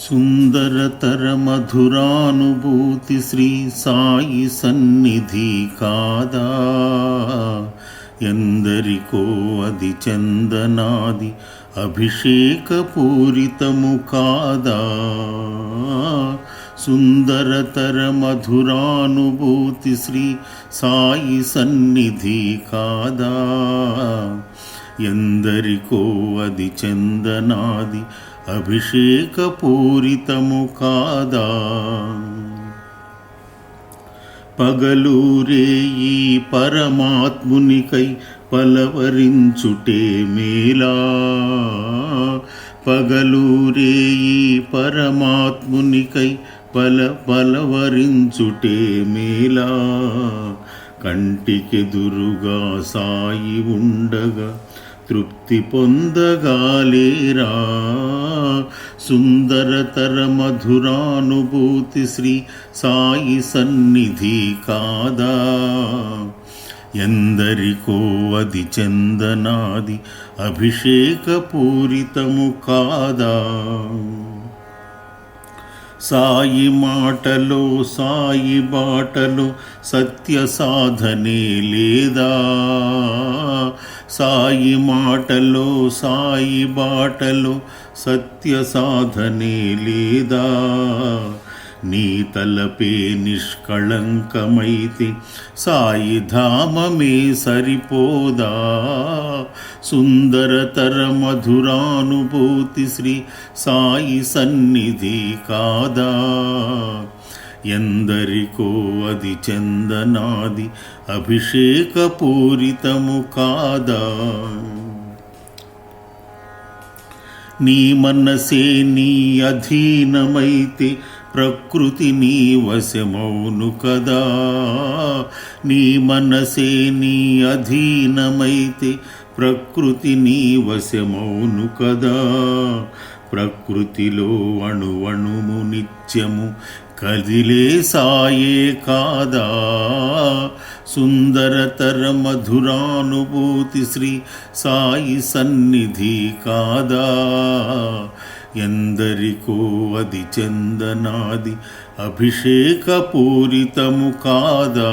సుందరతర మధురానుభూతి శ్రీ సాయి సన్నిధి కాదా? ఎందరికో అది చందనాది అభిషేక పూరితము కాదా? సుందరతర మధురానుభూతి శ్రీ సాయి సన్నిధి కాదా? ఎందరికో అది చందనాది అభిషేక పూరితము కాదా? పగలూరే ఈ పరమాత్మునికై పలవరించుటే మేలా? పగలూరే ఈ పరమాత్మునికై పల పలవరించుటే మేలా? కంటికెదురుగా సాయి ఉండగా తృప్తి పొందగాలేరా? సుందరతర మధురానుభూతి శ్రీ సాయి సన్నిధి కాదా? ఎందరికో అది చందనాది అభిషేక పూరితము కాదా? సాయి మాటలో సాయి బాటలో సత్య సాధనే లేదా? సాయి మాటలో సాయి బాటలో సత్య సాధనే లేదా? నీ తలపే నిష్కళంకమైతే సాయి ధామమే సరిపోదా? సుందరతర మధురానుభూతి శ్రీ సాయి సన్నిధి కాదా? ఎందరికో అది చందనాది అభిషేక పూరితము కాదా? నీ మనసే నీ అధీనమైతే ప్రకృతి నీ వశమౌను కదా. నీ మనసే నీ అధీనమైతే ప్రకృతి నీ వశమౌను కదా. ప్రకృతిలో అణువణుము నిత్యము కదిలే సాయే కాదా? సుందరతర మధురానుభూతి శ్రీ సాయి సన్నిధి కాదా? ఎందరికో అది చందనాది అభిషేక పూరితము కాదా?